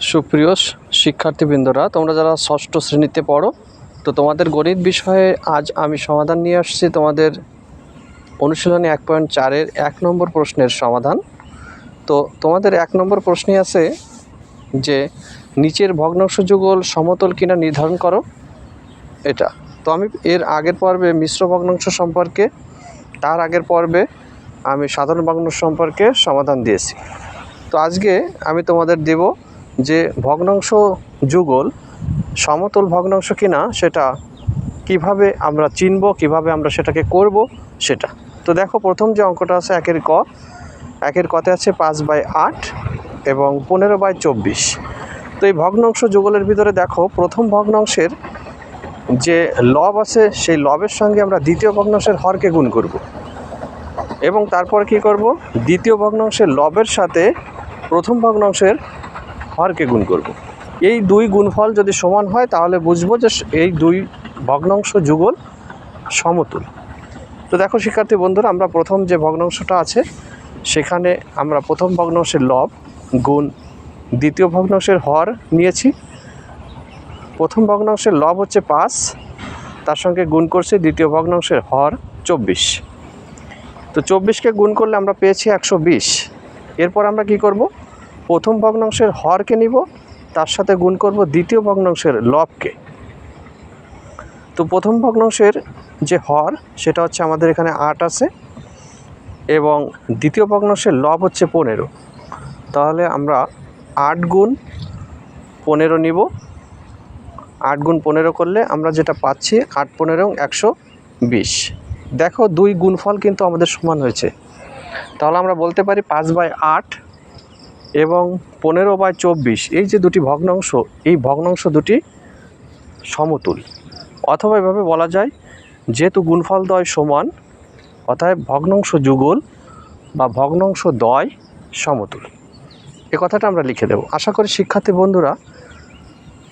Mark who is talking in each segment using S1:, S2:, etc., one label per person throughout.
S1: সুপ্রিয় শিক্ষার্থীবৃন্দরা, তোমরা যারা ষষ্ঠ শ্রেণীতে পড়ো, তো তোমাদের গণিত বিষয়ে আজ আমি সমাধান নিয়ে আসছি তোমাদের অনুশীলনী এক পয়েন্ট চারের এক নম্বর প্রশ্নের সমাধান। তো তোমাদের এক নম্বর প্রশ্নে আছে যে, নিচের ভগ্নাংশ যুগল সমতল কিনা নির্ধারণ করো। এটা। তো আমি এর আগের পর্বে মিশ্র ভগ্নাংশ সম্পর্কে, তার আগের পর্বে আমি সাধারণ ভগ্নাংশ সম্পর্কে সমাধান দিয়েছি। তো আজকে আমি তোমাদের দেব যে ভগ্নাংশ যুগল সমতল ভগ্নাংশ কিনা সেটা কীভাবে আমরা চিনব, কীভাবে আমরা সেটাকে করব, সেটা। তো দেখো, প্রথম যে অঙ্কটা আছে একের ক, একের কতে আছে পাঁচ বাই আট এবং পনেরো বাই চব্বিশ। তো এই ভগ্নাংশ যুগলের ভিতরে দেখো, প্রথম ভগ্নাংশের যে লব আছে, সেই লবের সঙ্গে আমরা দ্বিতীয় ভগ্নাংশের হরকে গুণ করব। এবং তারপর কি করব? দ্বিতীয় ভগ্নাংশের লবের সাথে প্রথম ভগ্নাংশের হরকে গুণ করব। এই দুই গুণফল যদি সমান হয়, তাহলে বুঝব যে এই দুই ভগ্নাংশ যুগল সমতুল। তো দেখো শিক্ষার্থী বন্ধুরা, আমরা প্রথম যে ভগ্নাংশটা আছে, সেখানে আমরা প্রথম ভগ্নাংশের লব গুণ দ্বিতীয় ভগ্নাংশের হর নিয়েছি। প্রথম ভগ্নাংশের লব হচ্ছে পাঁচ, তার সঙ্গে গুণ করছে দ্বিতীয় ভগ্নাংশের হর চব্বিশ। তো চব্বিশকে গুণ করলে আমরা পেয়েছি একশো বিশ। এরপর আমরা কি করব? প্রথম ভগ্নাংশের হরকে নিব, তার সাথে গুণ করব দ্বিতীয় ভগ্নাংশের লবকে। তো প্রথম ভগ্নাংশের যে হর, সেটা হচ্ছে আমাদের এখানে আট আছে, এবং দ্বিতীয় ভগ্নাংশের লব হচ্ছে পনেরো। তাহলে আমরা আট গুণ পনেরো নিব। আট গুণ পনেরো করলে আমরা যেটা পাচ্ছি, আট পনেরো একশো বিশ। দেখো দুই গুণফল কিন্তু আমাদের সমান হয়েছে। তাহলে আমরা বলতে পারি পাঁচ বাই আট এবং পনেরো বাই চব্বিশ, এই যে দুটি ভগ্নাংশ, এই ভগ্নাংশ দুটি সমতুল। অথবা এভাবে বলা যায়, যেহেতু গুণফল দয় সমান অর্থাৎ ভগ্নাংশ যুগল বা ভগ্নাংশ দয় সমতুল। এ কথাটা আমরা লিখে দেব। আশা করি শিক্ষার্থী বন্ধুরা,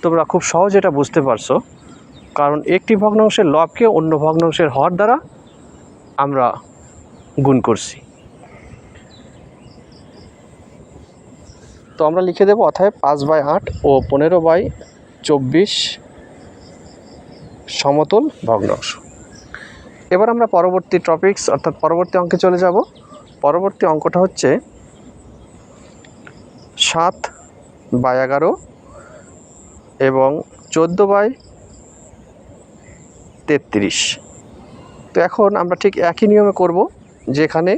S1: তোমরা খুব সহজ এটা বুঝতে পারছ। কারণ একটি ভগ্নাংশের লবকে অন্য ভগ্নাংশের হর দ্বারা আমরা গুণ করছি। তো আমরা লিখে দেবো অথায় পাঁচ বাই আট ও পনেরো বাই চব্বিশ সমতল ভগ্নাংশ। এবার আমরা পরবর্তী টপিকস অর্থাৎ পরবর্তী অঙ্কে চলে যাব। পরবর্তী অঙ্কটা হচ্ছে সাত বাই এগারো এবং চোদ্দ বাই তেত্রিশ। তো এখন আমরা ঠিক একই নিয়মে করব, যেখানে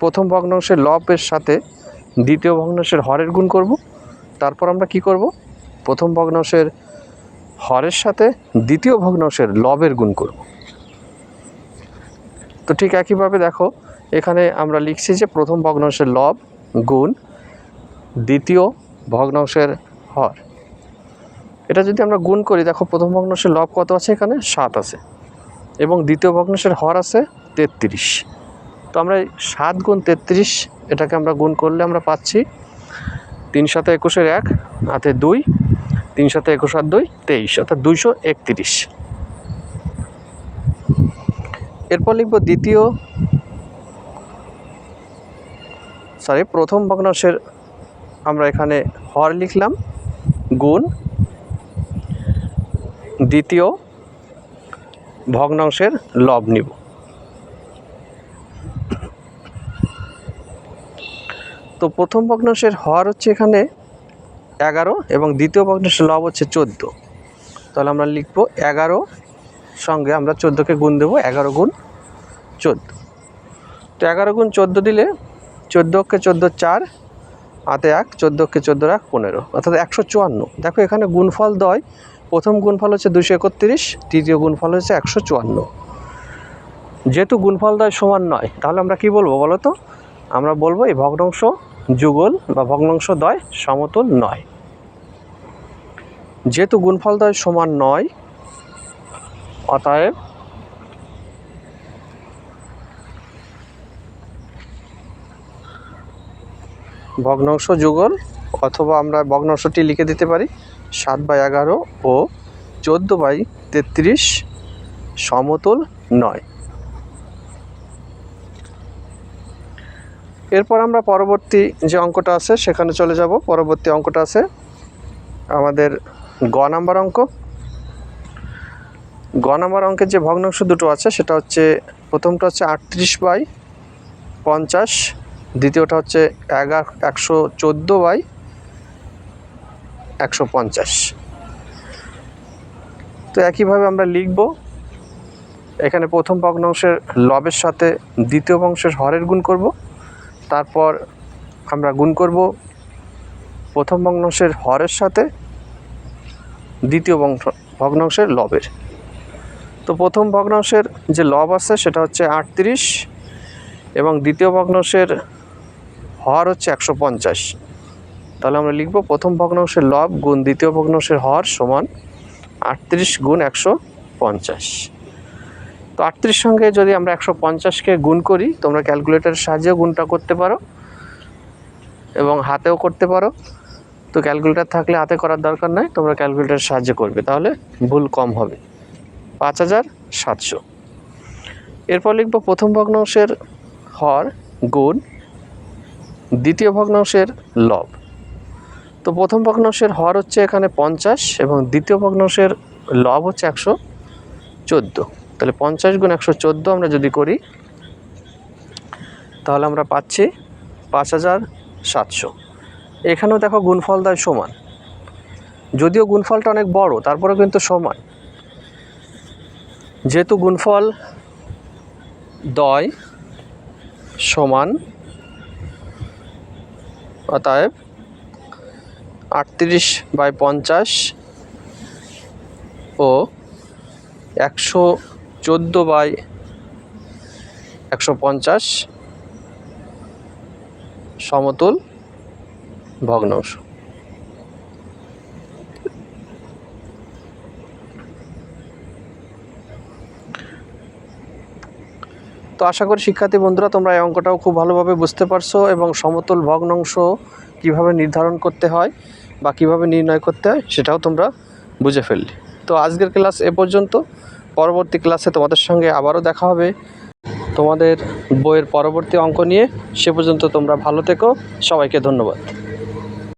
S1: প্রথম ভগ্নাংশের লবের সাথে দ্বিতীয় ভগ্নাংশের হরের গুণ করব। তারপর আমরা কি করব? প্রথম ভগ্নাংশের হরের সাথে দ্বিতীয় ভগ্নাংশের লবের গুণ করব। তো ঠিক একইভাবে দেখো, এখানে আমরা লিখছি যে প্রথম ভগ্নাংশের লব গুণ দ্বিতীয় ভগ্নাংশের হর। এটা যদি আমরা গুণ করি, দেখো প্রথম ভগ্নাংশের লব কত আছে এখানে? সাত আছে। এবং দ্বিতীয় ভগ্নাংশের হর আছে তেত্রিশ। তো আমরা সাত গুণ তেত্রিশ এটাকে আমরা গুণ করলে আমরা পাচ্ছি তিন সাথে একুশের এক, হাতে দুই, তিন সাথে একুশ আর দুই, তেইশ, অর্থাৎ দুইশো একত্রিশ। এরপর লিখব দ্বিতীয় সরি প্রথম ভগ্নাংশের আমরা এখানে হর লিখলাম, গুণ দ্বিতীয় ভগ্নাংশের লব নিব। তো প্রথম ভগ্নাংশের হর হচ্ছে এখানে এগারো এবং দ্বিতীয় ভগ্নাংশের লব হচ্ছে চোদ্দ। তাহলে আমরা লিখব এগারো সঙ্গে আমরা চোদ্দোকে গুণ দেবো, এগারো গুণ চোদ্দ। তো এগারো গুণ চোদ্দ দিলে চোদ্দোকে চোদ্দ চার, হাতে এক চোদ্দোকে চোদ্দ এক পনেরো, অর্থাৎ একশো চুয়ান্ন। দেখো এখানে গুণফল দয়, প্রথম গুণফল হচ্ছে দুশো একত্রিশ দ্বিতীয় গুণফল হচ্ছে একশো চুয়ান্ন। যেহেতু গুণফল দয় সমান নয়, তাহলে আমরা কি বলব বলো তো? আমরা বলব এই ভগ্নাংশ যুগল বা ভগ্নাংশ দয় সমতুল নয়। যেহেতু গুণফল দয় সমান নয়, অতএব ভগ্নাংশ যুগল অথবা আমরা ভগ্নাংশটি লিখে দিতে পারি সাত বাই এগারো ও চোদ্দ বাই তেত্রিশ সমতুল নয়। এরপর আমরা পরবর্তী যে অঙ্কটা আছে, সেখানে চলে যাব। পরবর্তী অঙ্কটা আছে আমাদের গ নাম্বার অঙ্ক। গ নাম্বার অঙ্কের যে ভগ্নাংশ দুটো আছে, সেটা হচ্ছে প্রথমটা হচ্ছে আটত্রিশ বাই পঞ্চাশ, দ্বিতীয়টা হচ্ছে এগারো, একশো চোদ্দ বাই একশো পঞ্চাশ। তো একইভাবে আমরা লিখব, এখানে প্রথম ভগ্নাংশের লবের সাথে দ্বিতীয় বংশের হরের গুণ করব। তারপর আমরা গুণ করব প্রথম ভগ্নাংশের হরের সাথে, দ্বিতীয় বংশ ভগ্নাংশের লবের। তো প্রথম ভগ্নাংশের যে লব আছে, সেটা হচ্ছে আটত্রিশ এবং দ্বিতীয় ভগ্নাংশের হর হচ্ছে একশো পঞ্চাশ। তাহলে আমরা লিখব প্রথম ভগ্নাংশের লব গুণ দ্বিতীয় ভগ্নাংশের হর সমান আটত্রিশ গুণ একশো পঞ্চাশ। তো আটত্রিশ সঙ্গে যদি আমরা একশো পঞ্চাশকে গুণ করি, তোমরা ক্যালকুলেটারের সাহায্যেও গুণটা করতে পারো এবং হাতেও করতে পারো। তো ক্যালকুলেটার থাকলে হাতে করার দরকার নাই, তোমরা ক্যালকুলেটারের সাহায্যে করবে, তাহলে ভুল কম হবে। পাঁচ হাজার সাতশো। এরপর লিখব প্রথম ভগ্নাংশের হর গুণ, দ্বিতীয় ভগ্নাংশের লব। তো প্রথম ভগ্নাংশের হর হচ্ছে এখানে পঞ্চাশ এবং দ্বিতীয় ভগ্নাংশের লব হচ্ছে একশো চোদ্দ। তাহলে পঞ্চাশ গুণ একশো চোদ্দ আমরা যদি করি, তাহলে আমরা পাচ্ছি পাঁচ হাজার সাতশো। এখানেও দেখো গুণফল দেয় সমান। যদিও গুণফলটা অনেক বড়, তারপরেও কিন্তু সমান। যেহেতু গুণফল দয় সমান অতএব আটত্রিশ বাই পঞ্চাশ ও একশো চোদ্দ বাই একশো পঞ্চাশ সমতুল ভগ্নাংশ। তো আশা করি শিক্ষার্থী বন্ধুরা, তোমরা এই অঙ্কটাও খুব ভালোভাবে বুঝতে পারছ এবং সমতুল ভগ্নাংশ কীভাবে নির্ধারণ করতে হয় বা কীভাবে নির্ণয় করতে হয় সেটাও তোমরা বুঝে ফেললে। তো আজকের ক্লাস এ পর্যন্ত। পরবর্তী ক্লাসে তোমাদের সঙ্গে আবারও দেখা হবে। তোমাদের বইয়ের পরবর্তী অঙ্ক নিয়ে সে পর্যন্ত তোমরা ভালো থেকো। সবাইকে ধন্যবাদ।